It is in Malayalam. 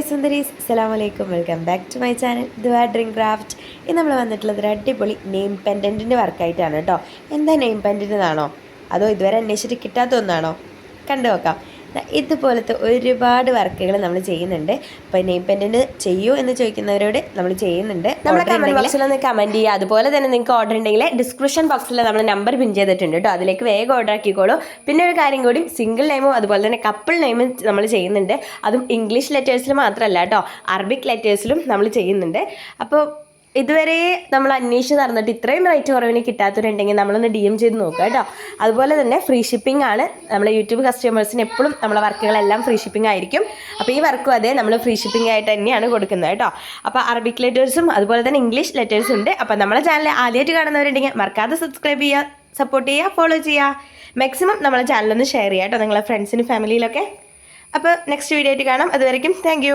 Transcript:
ഹായ് സുന്ദരീസ് അസ്സലാം വലൈക്കും welcome back to my channel. Dua drink craft. ഇന്ന് നമ്മൾ വന്നിട്ടുള്ളത് ഒരു അടിപൊളി നെയിം പെൻഡന്റിന്റെ വർക്കായിട്ടാണ് കേട്ടോ. എന്താ നെയിം പെൻഡന്റ് എന്നാണോ? അതോ ഇതുവരെ അന്വേഷിച്ചിട്ട് കിട്ടാത്ത ഒന്നാണോ കണ്ടു നോക്കാം. ഇതുപോലത്തെ ഒരുപാട് വർക്കുകൾ നമ്മൾ ചെയ്യുന്നുണ്ട്. അപ്പോൾ നെയിം പെന്റിന് ചെയ്യൂ എന്ന് ചോദിക്കുന്നവരോട് നമ്മൾ ചെയ്യുന്നുണ്ട്. നമ്മുടെ കമന്റ് ബോക്സിൽ ഒന്ന് കമന്റ് ചെയ്യുക. അതുപോലെ തന്നെ നിങ്ങൾക്ക് ഓർഡർ ഉണ്ടെങ്കിൽ ഡിസ്ക്രിപ്ഷൻ ബോക്സിൽ നമ്മൾ നമ്പർ പിൻ ചെയ്തിട്ടുണ്ട് കേട്ടോ അതിലേക്ക് വേഗം ഓർഡർ ആക്കിക്കോളൂ. പിന്നെ ഒരു കാര്യം കൂടി സിംഗിൾ നെയിമും അതുപോലെ തന്നെ കപ്പിൾ നെയിമും നമ്മൾ ചെയ്യുന്നുണ്ട്. അതും ഇംഗ്ലീഷ് ലെറ്റേഴ്സിൽ മാത്രമല്ല കേട്ടോ അറബിക് ലെറ്റേഴ്സിലും നമ്മൾ ചെയ്യുന്നുണ്ട്. അപ്പോൾ ഇതുവരെ നമ്മൾ അന്വേഷിച്ച് നടന്നിട്ട് ഇത്രയും റേറ്റ് കുറവിന് കിട്ടാത്തവരുണ്ടെങ്കിൽ നമ്മളൊന്ന് ഡി എം ചെയ്ത് നോക്കുക കേട്ടോ. അതുപോലെ തന്നെ ഫ്രീ ഷിപ്പിംഗ് ആണ്. നമ്മുടെ യൂട്യൂബ് കസ്റ്റമേഴ്സിന് എപ്പോഴും നമ്മളെ വർക്കുകളെല്ലാം ഫ്രീ ഷിപ്പിംഗ് ആയിരിക്കും. അപ്പോൾ ഈ വർക്കും അതേ നമ്മൾ ഫ്രീ ഷിപ്പിംഗ് ആയിട്ട് തന്നെയാണ് കൊടുക്കുന്നത് കേട്ടോ. അപ്പോൾ അറബിക് ലെറ്റേഴ്സും അതുപോലെ തന്നെ ഇംഗ്ലീഷ് ലെറ്റേഴ്സും ഉണ്ട്. അപ്പോൾ നമ്മളെ ചാനൽ ആദ്യമായിട്ട് കാണുന്നവരുണ്ടെങ്കിൽ മറക്കാതെ സബ്സ്ക്രൈബ് ചെയ്യുക സപ്പോർട്ട് ചെയ്യുക ഫോളോ ചെയ്യുക. മാക്സിമം നമ്മളെ ചാനലൊന്ന് ഷെയർ ചെയ്യുക കേട്ടോ നിങ്ങളെ ഫ്രണ്ട്സിനും ഫാമിലിയിലൊക്കെ അപ്പോൾ നെക്സ്റ്റ് വീഡിയോ ആയിട്ട് കാണാം. അതുവരെയും താങ്ക്